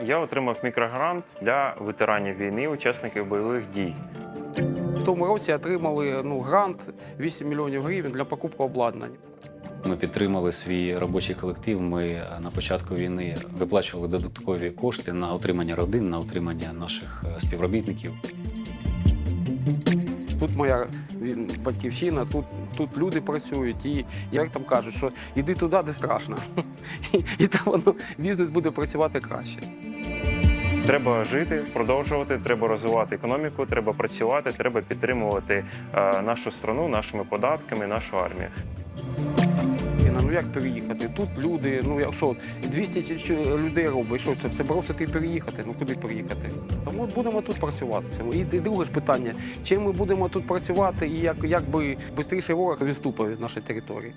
Я отримав мікрогрант для ветеранів війни, учасників бойових дій. В тому році отримали ну, грант 8 мільйонів гривень для покупки обладнання. Ми підтримали свій робочий колектив. Ми е, на початку війни виплачували додаткові кошти на утримання родин, на утримання наших е, співробітників. Тут моя батьківщина, тут, тут люди працюють. І як там кажуть, що іди туди, де страшно. І, і там воно бізнес буде працювати краще. Треба жити, продовжувати, треба розвивати економіку, треба працювати, треба підтримувати е, нашу страну нашими податками, нашу армію. Як переїхати? Тут люди, ну як що, 200 чи- чи людей робить, що це, це бросити і переїхати? Ну куди переїхати? Тому будемо тут працювати. І, і друге ж питання: чим ми будемо тут працювати і як, як би швидше ворог відступив від нашої території?